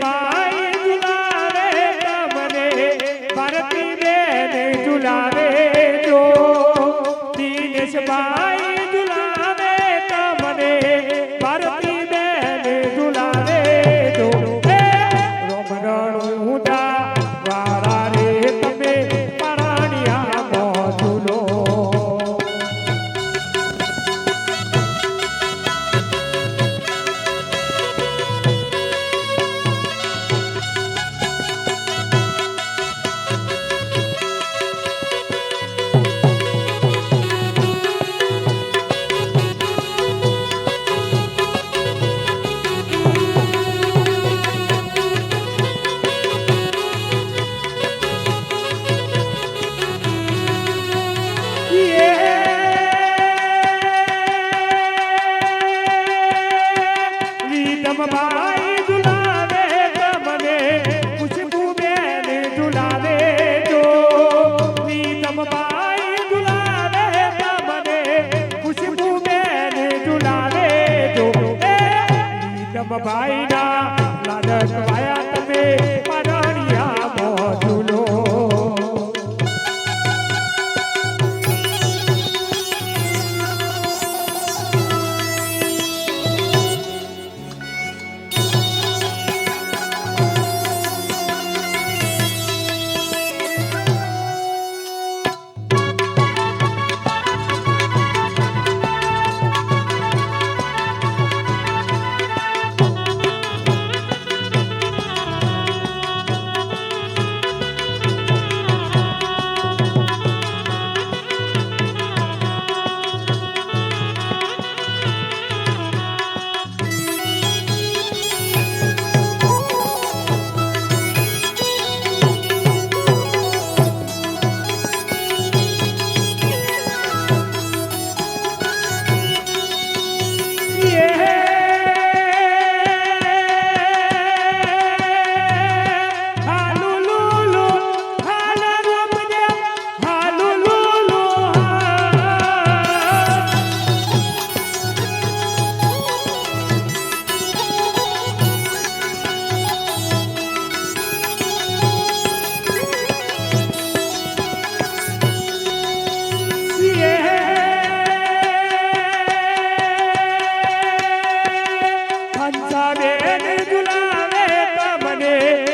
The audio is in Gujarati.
ઝુલાવે તમને. ભારતની ઝુલાવે રમભાઈના લાડકવાયા તમે પરણિયા મોજુલો એને જુલાવે તો